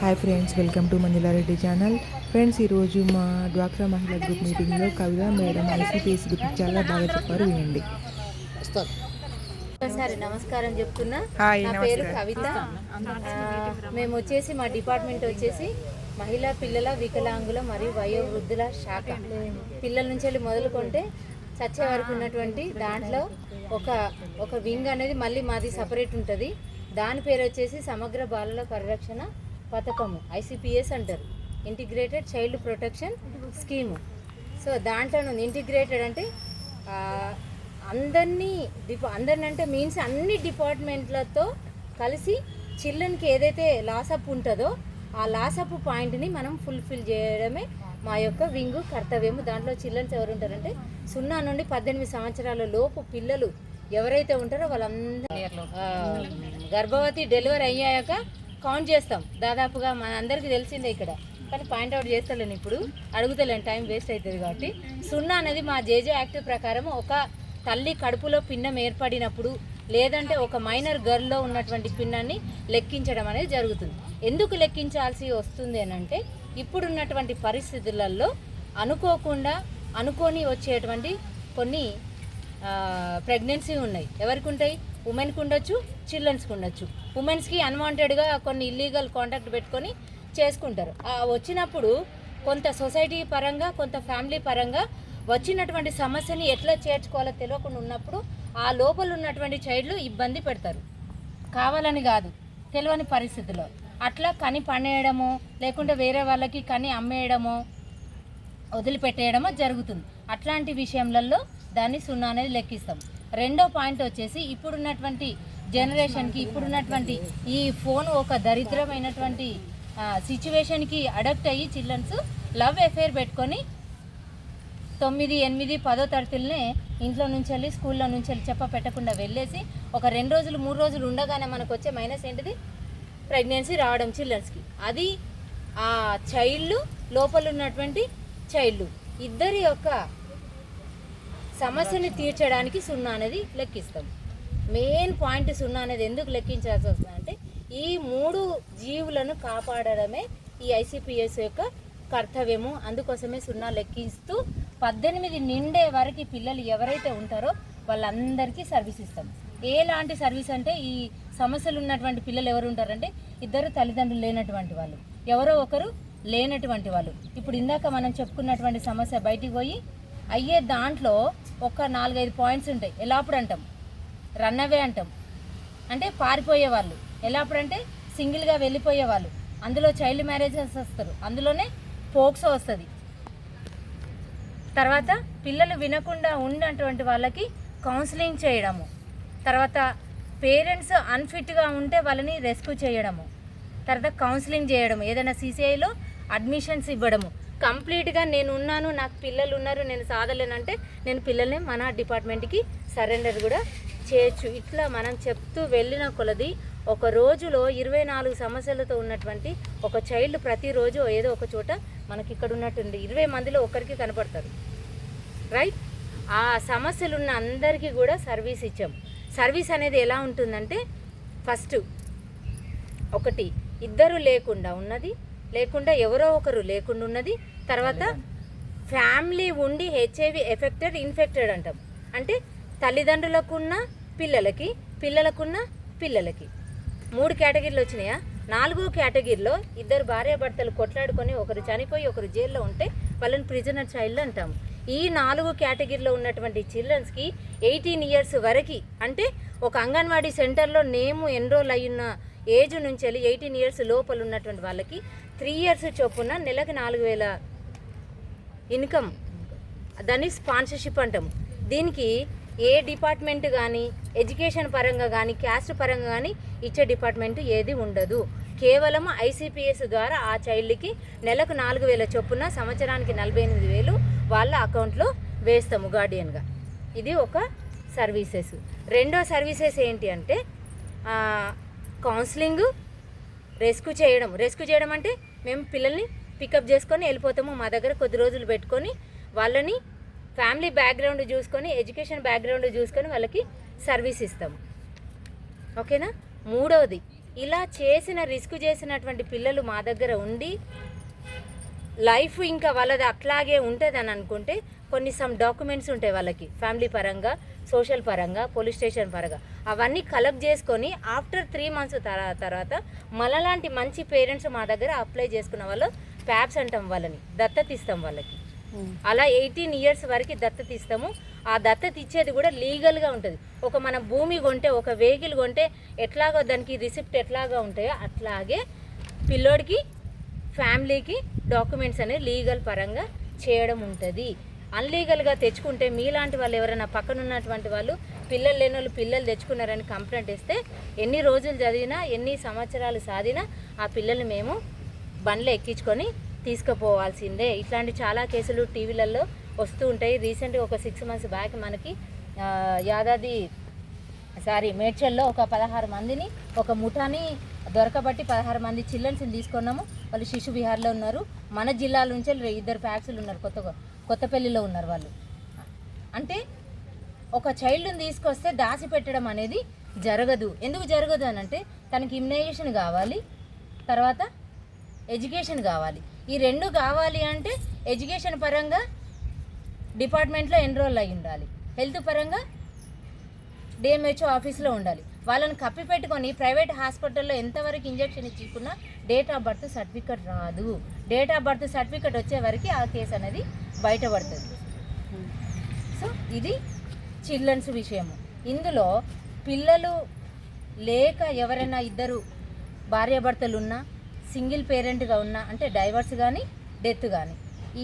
Hi friends welcome to Manjula Reddy channel friends ఈరోజు మా డ్వాక్రా మహిళా గ్రూప్ మీటింగ్లో కవిత మేడం ఐసీపీఎస్ గురించి చాలా బాగా చెప్పారు వినండి. ఒకసారి నమస్కారం చెప్తున్నా. నా పేరు. కవిత. మేము వచ్చేసి మా డిపార్ట్మెంట్ వచ్చేసి మహిళా పిల్లల వికలాంగుల మరియు వయోవృద్ధుల శాఖ. పిల్లల నుంచి వెళ్ళి మొదలుకుంటే చచ్చే వరకు ఉన్నటువంటి దాంట్లో ఒక ఒక వింగ్ అనేది మళ్ళీ మాది సపరేట్ ఉంటుంది. దాని పేరు వచ్చేసి సమగ్ర బాలల పరిరక్షణ పథకము ఐసిపిఎస్ అంటారు. Integrated child protection scheme so దాంట్లో ఇంటిగ్రేటెడ్ అంటే అందరినీ డిపా అందరిని అంటే మీన్స్ అన్ని డిపార్ట్మెంట్లతో కలిసి చిల్డ్రన్కి ఏదైతే లాసప్ ఉంటుందో ఆ లాసప్ పాయింట్ని మనం ఫుల్ఫిల్ చేయడమే మా యొక్క వింగు కర్తవ్యము. దాంట్లో చిల్డ్రన్స్ ఎవరు ఉంటారంటే సున్నా నుండి పద్దెనిమిది సంవత్సరాల లోపు పిల్లలు ఎవరైతే ఉంటారో వాళ్ళందరూ గర్భవతి డెలివరీ అయ్యాక కౌంట్ చేస్తాం. దాదాపుగా మన అందరికీ తెలిసిందే ఇక్కడ. కానీ పాయింట్ అవుట్ చేస్తలేను ఇప్పుడు. అడుగుతలేను. టైం వేస్ట్ అవుతుంది కాబట్టి. సున్నా అనేది మా జేజే యాక్ట్ ప్రకారం ఒక తల్లి కడుపులో పిన్నం ఏర్పడినప్పుడు లేదంటే ఒక మైనర్ గర్ల్లో ఉన్నటువంటి పిన్నాన్ని లెక్కించడం అనేది జరుగుతుంది. ఎందుకు లెక్కించాల్సి వస్తుంది అని అంటే ఇప్పుడున్నటువంటి పరిస్థితులలో అనుకోకుండా అనుకొని వచ్చేటువంటి కొన్ని ప్రెగ్నెన్సీ ఉన్నాయి. ఎవరికి ఉంటాయి? ఉమెన్కి ఉండొచ్చు చిల్డ్రన్స్కి ఉండొచ్చు. ఉమెన్స్కి అన్వాంటెడ్గా కొన్ని ఇల్లీగల్ కాంటాక్ట్ పెట్టుకొని చేసుకుంటారు. వచ్చినప్పుడు కొంత సొసైటీ పరంగా కొంత ఫ్యామిలీ పరంగా వచ్చినటువంటి సమస్యని ఎట్లా చేర్చుకోవాలో తెలియకుండా ఉన్నప్పుడు ఆ లోపల ఉన్నటువంటి చైల్డ్లు ఇబ్బంది పెడతారు. కావాలని కాదు తెలియని పరిస్థితిలో. అట్లా కని పనేయడమో లేకుంటే వేరే వాళ్ళకి కని అమ్మేయడమో వదిలిపెట్టేయడమో జరుగుతుంది. అట్లాంటి విషయంలో దాన్ని సున్నా అనేది లెక్కిస్తాం. రెండో పాయింట్ వచ్చేసి ఇప్పుడున్నటువంటి జనరేషన్కి ఇప్పుడున్నటువంటి ఈ ఫోన్ ఒక దరిద్రమైనటువంటి సిచ్యువేషన్కి అడప్ట్ అయ్యి చిల్డ్రన్స్ లవ్ ఎఫైర్ పెట్టుకొని తొమ్మిది ఎనిమిది పదో తరగతులనే ఇంట్లో నుంచి వెళ్ళి స్కూల్లో నుంచి వెళ్ళి చెప్ప పెట్టకుండా వెళ్ళేసి ఒక రెండు రోజులు మూడు రోజులు ఉండగానే మనకు వచ్చే మైనస్ ఏంటిది? ప్రెగ్నెన్సీ రావడం చిల్డ్రన్స్కి. అది ఆ చైల్డ్ లోపల ఉన్నటువంటి చైల్డ్. ఇద్దరి యొక్క సమస్యని తీర్చడానికి సున్నా అనేది లెక్కిస్తాం. మెయిన్ పాయింట్ సున్నా అనేది ఎందుకు లెక్కించాల్సి వస్తుంది అంటే ఈ మూడు జీవులను కాపాడడమే ఈ ఐసిపిఎస్ యొక్క కర్తవ్యము. అందుకోసమే సున్నా లెక్కిస్తూ పద్దెనిమిది నిండే వరకు పిల్లలు ఎవరైతే ఉంటారో వాళ్ళందరికీ సర్వీస్ ఇస్తాం. ఎలాంటి సర్వీస్ అంటే ఈ సమస్యలు ఉన్నటువంటి పిల్లలు ఎవరు ఉంటారంటే ఇద్దరు తల్లిదండ్రులు లేనటువంటి వాళ్ళు. ఎవరో ఒకరు లేనటువంటి వాళ్ళు. ఇప్పుడు ఇందాక మనం చెప్పుకున్నటువంటి సమస్య బయటికి పోయి అయ్యే దాంట్లో ఒక నాలుగైదు పాయింట్స్ ఉంటాయి. ఎలా అప్పుడు అంటాం? రన్ అవే అంటాం. అంటే పారిపోయే వాళ్ళు. ఎలా అప్పుడంటే సింగిల్గా వెళ్ళిపోయే వాళ్ళు. అందులో చైల్డ్ మ్యారేజెస్ వస్తారు. అందులోనే పోక్సో వస్తుంది. తర్వాత పిల్లలు వినకుండా ఉన్నటువంటి వాళ్ళకి కౌన్సిలింగ్ చేయడము. తర్వాత పేరెంట్స్ అన్ఫిట్గా ఉంటే వాళ్ళని రెస్క్యూ చేయడము. తర్వాత కౌన్సిలింగ్ చేయడము. ఏదైనా సీసీఐలో అడ్మిషన్స్ ఇవ్వడము. కంప్లీట్గా నేను ఉన్నాను నాకు పిల్లలు ఉన్నారు నేను సాధలేనంటే నేను పిల్లల్ని మన డిపార్ట్మెంట్కి సరెండర్ కూడా చేయొచ్చు. ఇట్లా మనం చెప్తూ వెళ్ళిన కొలది ఒక రోజులో ఇరవై నాలుగు సమస్యలతో ఉన్నటువంటి ఒక చైల్డ్ ప్రతిరోజు ఏదో ఒక చోట మనకి ఇక్కడ ఉన్నట్టుంది. ఇరవై మందిలో ఒకరికి కనపడతారు. రైట్? ఆ సమస్యలు ఉన్న అందరికీ కూడా సర్వీస్ ఇచ్చాం. సర్వీస్ అనేది ఎలా ఉంటుందంటే ఫస్ట్ ఒకటి ఇద్దరు లేకుండా ఉన్నది లేకుండా ఎవరో ఒకరు లేకుండా ఉన్నది తర్వాత ఫ్యామిలీ ఉండి హెచ్ఐవి ఎఫెక్టెడ్ ఇన్ఫెక్టెడ్ అంటాం. అంటే తల్లిదండ్రులకున్న పిల్లలకి పిల్లలకున్న పిల్లలకి. మూడు కేటగిరీలు వచ్చినాయా? నాలుగో కేటగిరీలో ఇద్దరు భార్యాభర్తలు కొట్లాడుకొని ఒకరు చనిపోయి ఒకరు జైల్లో ఉంటే వాళ్ళని ప్రిజనర్ చైల్డ్ అంటాము ఈ నాలుగు కేటగిరీలో ఉన్నటువంటి చిల్డ్రన్స్కి ఎయిటీన్ ఇయర్స్ వరకు అంటే ఒక అంగన్వాడీ సెంటర్లో నేము ఎన్రోల్ అయ్యున్న ఏజ్ నుంచి వెళ్ళి ఎయిటీన్ ఇయర్స్ లోపల ఉన్నటువంటి వాళ్ళకి త్రీ ఇయర్స్ చొప్పున నెలకు నాలుగు వేల ఇన్కమ్ దాన్ని స్పాన్సర్షిప్ అంటాము. దీనికి ఏ డిపార్ట్మెంట్ కానీ ఎడ్యుకేషన్ పరంగా కానీ క్యాస్ట్ పరంగా కానీ ఇచ్చే డిపార్ట్మెంట్ ఏది ఉండదు. కేవలం ఐసిపిఎస్ ద్వారా ఆ చైల్డ్కి నెలకు నాలుగు వేల చొప్పున సంవత్సరానికి నలభై ఎనిమిది వేలు వాళ్ళ అకౌంట్లో వేస్తాము గార్డియన్గా ఇది ఒక సర్వీసెస్ రెండో సర్వీసెస్ ఏంటి అంటే కౌన్సిలింగ్ రెస్క్యూ చేయడం. రెస్క్యూ చేయడం అంటే మేము పిల్లల్ని పికప్ చేసుకొని వెళ్ళిపోతాము మా దగ్గర కొద్ది రోజులు పెట్టుకొని వాళ్ళని ఫ్యామిలీ బ్యాక్గ్రౌండ్ చూసుకొని ఎడ్యుకేషన్ బ్యాక్గ్రౌండ్ చూసుకొని వాళ్ళకి సర్వీస్ ఇస్తాము. ఓకేనా? మూడవది ఇలా చేసిన రిస్క్ చేసినటువంటి పిల్లలు మా దగ్గర ఉండి లైఫ్ ఇంకా వాళ్ళది అట్లాగే ఉంటుంది అని అనుకుంటే కొన్ని సమ్ డాక్యుమెంట్స్ ఉంటాయి వాళ్ళకి ఫ్యామిలీ పరంగా. సోషల్ పరంగా పోలీస్ స్టేషన్ పరంగా. అవన్నీ కలెక్ట్ చేసుకొని ఆఫ్టర్ త్రీ మంత్స్ తర్వాత మనలాంటి మంచి పేరెంట్స్ మా దగ్గర అప్లై చేసుకున్న వాళ్ళు ప్యాప్స్ అంటాం వాళ్ళని దత్తత ఇస్తాం వాళ్ళకి. అలా ఎయిటీన్ ఇయర్స్ వరకు దత్తత ఇస్తాము ఆ దత్తత ఇచ్చేది కూడా లీగల్గా ఉంటుంది. ఒక మన భూమి కొంటే ఒక వెహికల్ కొంటే ఎట్లాగో దానికి రిసిప్ట్ ఎట్లాగా ఉంటాయో అట్లాగే పిల్లోడికి ఫ్యామిలీకి డాక్యుమెంట్స్ అనేది లీగల్ పరంగా చేయడం ఉంటుంది. అన్లీగల్గా తెచ్చుకుంటే మీలాంటి వాళ్ళు ఎవరైనా పక్కన ఉన్నటువంటి వాళ్ళు పిల్లలు లేని వాళ్ళు పిల్లలు తెచ్చుకున్నారని కంప్లైంట్ ఇస్తే ఎన్ని రోజులు చదివినా ఎన్ని సంవత్సరాలు సాధినా ఆ పిల్లల్ని మేము బండ్లో ఎక్కించుకొని తీసుకుపోవాల్సిందే. ఇట్లాంటి చాలా కేసులు టీవీలలో వస్తూ ఉంటాయి. రీసెంట్గా ఒక సిక్స్ మంత్స్ బ్యాక్ మనకి యాదాది సారీ మేడ్చల్లో ఒక పదహారు మందిని ఒక ముఠాని దొరకబట్టి పదహారు మంది చిల్డ్రన్స్ని తీసుకున్నాము. వాళ్ళు శిశు విహార్లో ఉన్నారు. మన జిల్లాల నుంచి ఇద్దరు ప్యాక్సులు ఉన్నారు కొత్తగా. కొత్తపల్లిలో ఉన్నారు వాళ్ళు. అంటే ఒక చైల్డ్ని తీసుకొస్తే దాచి పెట్టడం అనేది జరగదు. ఎందుకు జరగదు అని అంటే తనకి ఇమ్యునైజేషన్ కావాలి తర్వాత ఎడ్యుకేషన్ కావాలి. ఈ రెండు కావాలి అంటే ఎడ్యుకేషన్ పరంగా డిపార్ట్మెంట్లో ఎన్రోల్ అయి ఉండాలి. హెల్త్ పరంగా డిఎంహెచ్ఓ ఆఫీస్లో ఉండాలి. వాళ్ళని కప్పి పెట్టుకొని ప్రైవేట్ హాస్పిటల్లో ఎంతవరకు ఇంజెక్షన్ ఇచ్చుకున్నా డేట్ ఆఫ్ బర్త్ సర్టిఫికెట్ రాదు. డేట్ ఆఫ్ బర్త్ సర్టిఫికెట్ వచ్చే వరకు ఆ కేసు అనేది బయటపడుతుంది. సో ఇది చిల్డ్రన్స్ విషయము. ఇందులో పిల్లలు లేక ఎవరైనా ఇద్దరు భార్యాభర్తలు ఉన్నా సింగిల్ పేరెంట్గా ఉన్నా అంటే డైవర్స్ కానీ డెత్ కానీ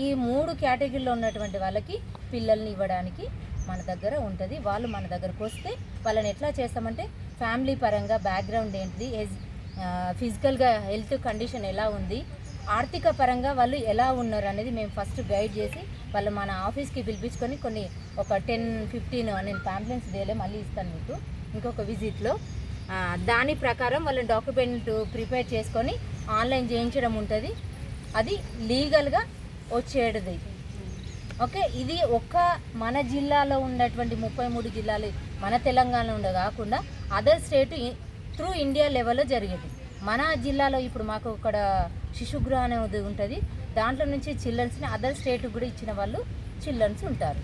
ఈ మూడు కేటగిరీలో ఉన్నటువంటి వాళ్ళకి పిల్లల్ని ఇవ్వడానికి మన దగ్గర ఉంటుంది. వాళ్ళు మన దగ్గరకు వస్తే వాళ్ళని ఎట్లా చేస్తామంటే ఫ్యామిలీ పరంగా బ్యాక్గ్రౌండ్ ఏంటిది? ఫిజికల్గా హెల్త్ కండిషన్ ఎలా ఉంది? ఆర్థిక పరంగా వాళ్ళు ఎలా ఉన్నారు అనేది మేము ఫస్ట్ గైడ్ చేసి వాళ్ళు మన ఆఫీస్కి పిలిపించుకొని కొన్ని ఒక టెన్ ఫిఫ్టీన్ నేను ప్యాంప్లెన్స్ డేలే మళ్ళీ ఇస్తాను మీకు. ఇంకొక విజిట్లో దాని ప్రకారం వాళ్ళని డాక్యుమెంట్ ప్రిపేర్ చేసుకొని ఆన్లైన్ చేయించడం ఉంటుంది. అది లీగల్గా వచ్చేది ఓకే ఇది ఒక్క మన జిల్లాలో ఉన్నటువంటి ముప్పై మూడు జిల్లాలు మన తెలంగాణలో ఉండే కాకుండా అదర్ స్టేట్ త్రూ ఇండియా లెవెల్లో జరిగేది. మన జిల్లాలో ఇప్పుడు మాకు ఇక్కడ శిశుగృహ అనేది ఉంటుంది. దాంట్లో నుంచి చిల్డ్రన్స్ని అదర్ స్టేట్కి కూడా ఇచ్చిన వాళ్ళు చిల్డ్రన్స్ ఉంటారు.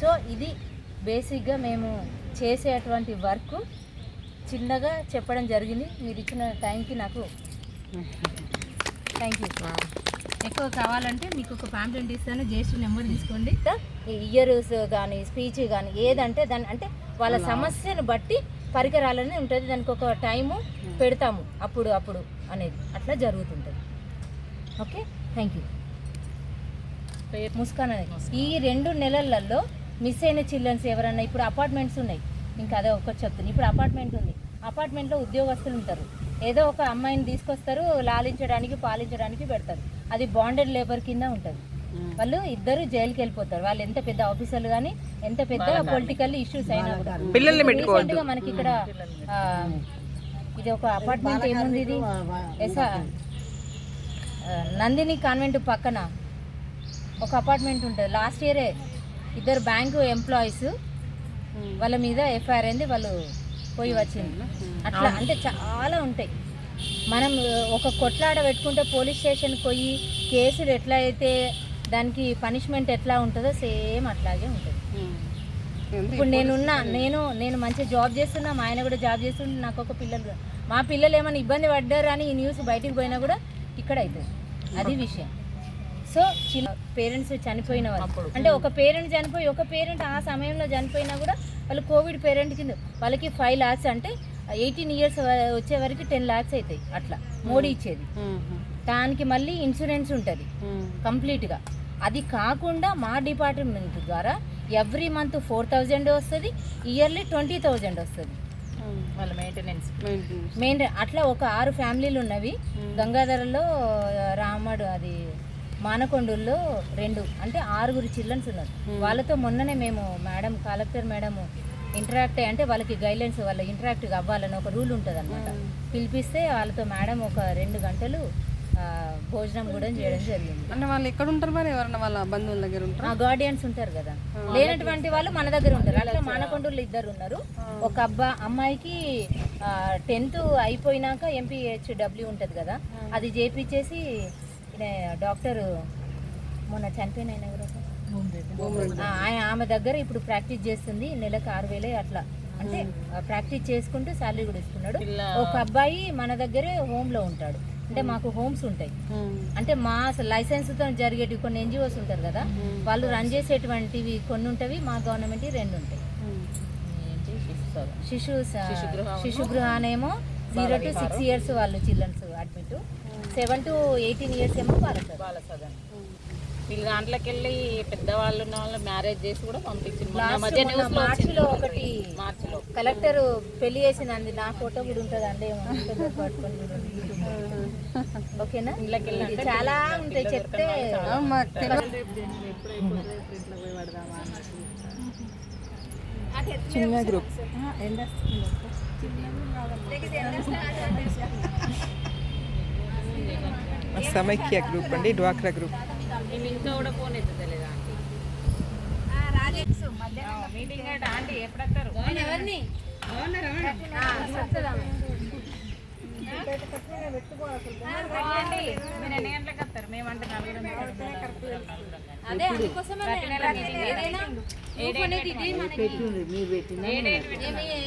సో ఇది బేసిక్గా మేము చేసేటువంటి వర్క్. చిన్నగా చెప్పడం జరిగింది. మీరు ఇచ్చిన టైంకి నాకు థ్యాంక్ యూ ఎక్కువ కావాలంటే మీకు ఒక ప్యాంప్లెంట్ ఇస్తాను. జ్యేష్ఠ నెంబర్ తీసుకోండి. ఇయర్స్ కానీ స్పీచ్ కానీ ఏదంటే దాని అంటే వాళ్ళ సమస్యను బట్టి పరికరాలని ఉంటుంది. దానికి ఒక టైము పెడతాము. అప్పుడు అప్పుడు అనేది. అట్లా జరుగుతుంటుంది. ఓకే? థ్యాంక్ యూ ముస్కాన్ అనేది. ఈ రెండు నెలలలో మిస్ అయిన చిల్డ్రన్స్ ఎవరన్నా ఇప్పుడు అపార్ట్మెంట్స్ ఉన్నాయి. ఇంకా అదే ఒకటి చెప్తుంది ఇప్పుడు అపార్ట్మెంట్ ఉంది. అపార్ట్మెంట్లో ఉద్యోగస్తులు ఉంటారు. ఏదో ఒక అమ్మాయిని తీసుకొస్తారు లాలించడానికి పాలించడానికి పెడతారు. అది బాండెడ్ లేబర్ కింద ఉంటుంది. వాళ్ళు ఇద్దరు జైలుకి వెళ్ళిపోతారు. వాళ్ళు ఎంత పెద్ద ఆఫీసర్లు కానీ ఎంత పెద్ద పొలిటికల్ ఇష్యూస్ అయినా కూడా. మనకి ఇక్కడ ఇది ఒక అపార్ట్మెంట్ ఏముంది ఇది? ఎసా నందిని కాన్వెంట్ పక్కన ఒక అపార్ట్మెంట్ ఉంటుంది. లాస్ట్ ఇయరే ఇద్దరు బ్యాంకు ఎంప్లాయీస్ వాళ్ళ మీద ఎఫ్ఐఆర్ అయింది. వాళ్ళు పోయి వచ్చింది అట్లా అంటే చాలా ఉంటాయి. మనం ఒక కొట్లాడ పెట్టుకుంటే పోలీస్ స్టేషన్కి పోయి కేసులు ఎట్లా అయితే దానికి పనిష్మెంట్ ఎట్లా ఉంటుందో సేమ్ అట్లాగే ఉంటుంది. ఇప్పుడు నేనున్నా నేను నేను మంచి జాబ్ చేస్తున్నా మా ఆయన కూడా జాబ్ చేస్తుంటే నాకు ఒక పిల్లలు మా పిల్లలు ఏమైనా ఇబ్బంది పడ్డారు అని ఈ న్యూస్ బయటికి పోయినా కూడా ఇక్కడ అవుతుంది అది విషయం. సో చిన్న పేరెంట్స్ చనిపోయిన వాళ్ళు. అంటే ఒక పేరెంట్ చనిపోయి ఒక పేరెంట్ ఆ సమయంలో చనిపోయినా కూడా వాళ్ళు కోవిడ్ పేరెంట్ కింద వాళ్ళకి ఫైవ్ ల్యాక్స్ అంటే ఎయిటీన్ ఇయర్స్ వచ్చే వరకు టెన్ ల్యాక్స్ అవుతాయి అట్లా. మోడీ ఇచ్చేది. దానికి మళ్ళీ ఇన్సూరెన్స్ ఉంటుంది. కంప్లీట్గా. అది కాకుండా మా డిపార్ట్మెంట్ ద్వారా ఎవ్రీ మంత్ ఫోర్ థౌజండ్ వస్తుంది ఇయర్లీ ట్వంటీ థౌజండ్ వస్తుంది. వాళ్ళ మెయింటెనెన్స్ మెయిన్ అట్లా ఒక ఆరు ఫ్యామిలీలు ఉన్నవి. గంగాధరలో రామడు అది మానకొండూరులో రెండు. అంటే ఆరుగురు చిల్డ్రన్స్ ఉన్నారు. వాళ్ళతో మొన్ననే మేము మేడం కలెక్టర్ మేడం ఇంటరాక్ట్ అయ్యి అంటే వాళ్ళకి గైడ్లైన్స్ వాళ్ళ ఇంటరాక్ట్ అవ్వాలని ఒక రూల్ ఉంటుంది అనమాట పిలిపిస్తే వాళ్ళతో మేడం ఒక రెండు గంటలు భోజనం కూడా చేయడం జరిగింది. అంటే వాళ్ళు ఎక్కడ ఉంటారు మరి? ఎవరన్నా వాళ్ళ బంధువుల దగ్గర ఉంటారు? ఆ గార్డియన్స్ ఉంటారు కదా. లేనటువంటి వాళ్ళు మన దగ్గర ఉంటారు. అట్లా మానకొండూళ్ళు ఇద్దరు ఉన్నారు. ఒక అబ్బా అమ్మాయికి టెన్త్ అయిపోయినాక ఎంపీహెచ్ డబ్ల్యూ ఉంటుంది కదా. అది చేపించేసి డాక్టర్ మొన్న చనిపోయిన ఆయన ఆమె దగ్గర ఇప్పుడు ప్రాక్టీస్ చేస్తుంది. నెలకు ఆరు వేలే అట్లా. అంటే ప్రాక్టీస్ చేసుకుంటూ శాలరీ కూడా ఇస్తున్నాడు. ఒక అబ్బాయి మన దగ్గరే హోమ్లో ఉంటాడు. అంటే మాకు హోమ్స్ ఉంటాయి. అంటే మా లైసెన్స్తో జరిగేటివి కొన్ని ఎన్జిఓస్ ఉంటారు కదా వాళ్ళు రన్ చేసేటువంటివి కొన్ని ఉంటవి మా గవర్నమెంట్ రెండు ఉంటాయి. శిశు శిశు గృహానేమో జీరో టు సిక్స్ ఇయర్స్ వాళ్ళు childrens admit seven to eighteen years ఏమో బాలసదన్ బాలసదన్ వీళ్ళ దాంట్లోకి వెళ్ళి పెద్దవాళ్ళు ఉన్న వాళ్ళు మ్యారేజ్ చేసి కూడా పంపించింది. మార్చిలో ఒకటి మార్చిలో కలెక్టర్ పెళ్ళి చేసింది నా ఫోటో కూడా ఉంటుంది పట్టుకొని YouTube. ఓకేనా? ఇది చాలా ఉంటాయి చెప్తే చిన్న గ్రూప్. సమైక్య గ్రూప్ అండి డ్వాక్రా గ్రూప్. మేము ఇంకా కూడా ఫోన్ ఎత్తుతలేదు ఆంటీ? మీటింగ్ ఆంటీ ఎప్పుడొస్తారు?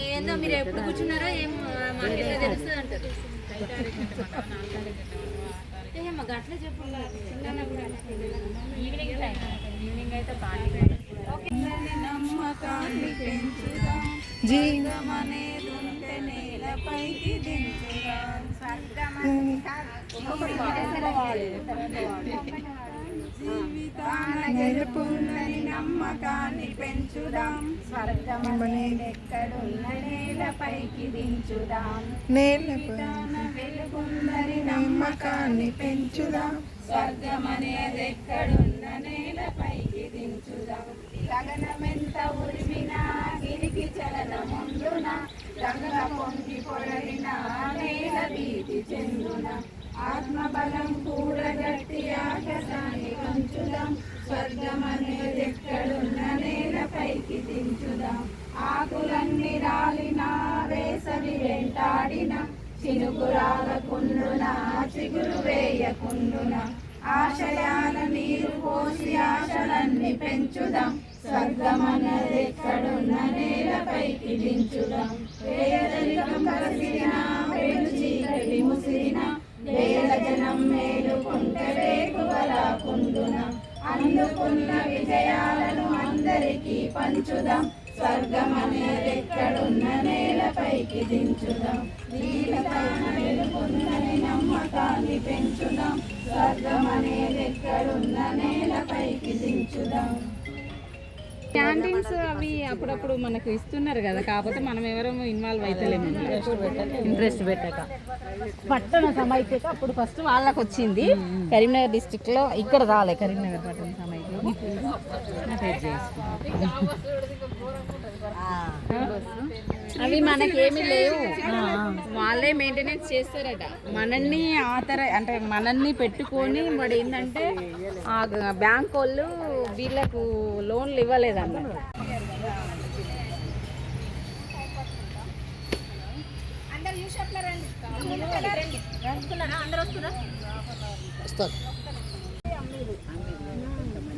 ఏందో మీరు ఎప్పుడు కూర్చున్నారో ఏం మాకు తెలుస్తుంది అంటారు. ఏ మాకు అట్లా చెప్పు చిన్న కూడా ఈవినింగ్ టైం నమ్మకాన్ని పెంచుదాం స్వర్గమనేదెక్కడున్న నేలపైకి దించుదాం. వెలుగుందని నమ్మకాన్ని పెంచుదాం స్వర్గమనేదెక్కడున్న నేలపైకి దించుదాం గగనమెంత ఉరిమినా గిరికి చలనముందున గగన పొంగి పొరలిన నేల భీతి చెందున ఆత్మబలం కూడగట్టి ఆకాశాన్ని కంచుదాం స్వర్గమనేదెక్కడున్న నేలపైకి దించుదాం. ఆకులన్నీ రాలిన వేసవి వెంటాడిన చినుకురాలకుండున చిగురు వేయకుండున ఆశయాల నీరు పోసి ఆశలన్నీ పెంచుదాం స్వర్గమనేదెక్కడున్న నేలపైకి దించుదాం. అందుకున్న విజయాలను అందరికీ పంచుదాం. స్వర్గమనేదెక్కడున్న నేలపైకి దించుదాం జీవితాన వెలుగుందని నమ్మకాన్ని పెంచుదాం స్వర్గమనేదెక్కడున్న నేలపైకి దించుదాం. క్యాంటీన్స్ అవి అప్పుడప్పుడు మనకు ఇస్తున్నారు కదా కాకపోతే మనం ఎవరేమో ఇన్వాల్వ్ అవుతలేము ఇంట్రెస్ట్ పెట్టక. పట్టణ సమైక్యత అప్పుడు ఫస్ట్ వాళ్ళకి వచ్చింది కరీంనగర్ డిస్టిక్లో ఇక్కడ రాలే కరీంనగర్ పట్టణ సమైక్య అవి మనకేమి లేవు. వాళ్ళే మెయింటెనెన్స్ చేస్తారట. మనల్ని ఆతర అంటే మనల్ని పెట్టుకొని వాడు ఏంటంటే బ్యాంక్ వాళ్ళు వీళ్ళకు లోన్లు ఇవ్వలేదన్నమాట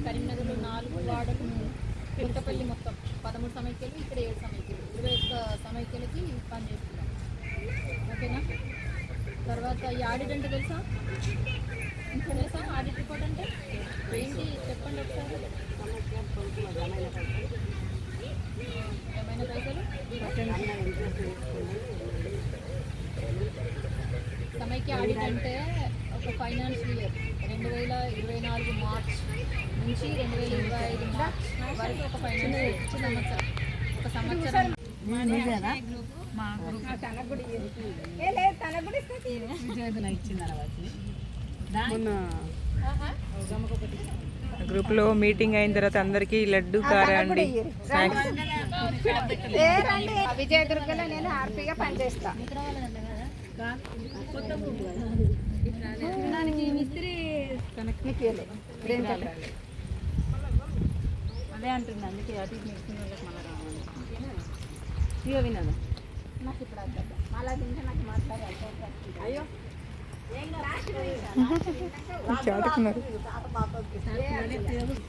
కరీంనగర్లో నాలుగు వార్డులు మొత్తం పదమూడు సమైక్యలు ఇక్కడ ఏడు సమైక్యలు ఇరవై ఒక్క సమైక్యలకి పనిచేస్తున్నాం ఓకేనా తర్వాత ఈ ఆడిట్ అంటే తెలుసా సమైక్య ఆడిట్ అంటే ఒక ఫైనాన్షియల్ ఇయర్. రెండు వేల ఇరవై నాలుగు మార్చ్ నుంచి రెండు వేల ఇరవై ఐదు మార్చ్ వరకు ఒక ఫైనాన్షియల్ సంవత్సరం. ఒక సంవత్సరం. మొన్న గ్రూప్లో మీటింగ్ అయిన తర్వాత అందరికీ లడ్డు కారా అండి. స్నాక్స్ విజయదుర్గలో నేను ఆర్పీగా పనిచేస్తా. ఇదేం కాలే అదే అంటుంది అందుకే అటు నేర్చుకునే వాళ్ళకి మళ్ళీ రావాలి. ఇక వినదు. నాకు ఇప్పుడు అర్థం మళ్ళీ తింటే నాకు మాట్లాడాలి అయ్యో. చాటుకున్నారు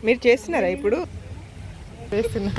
మీరు చేస్తున్నారా ఇప్పుడు? చేస్తున్నా.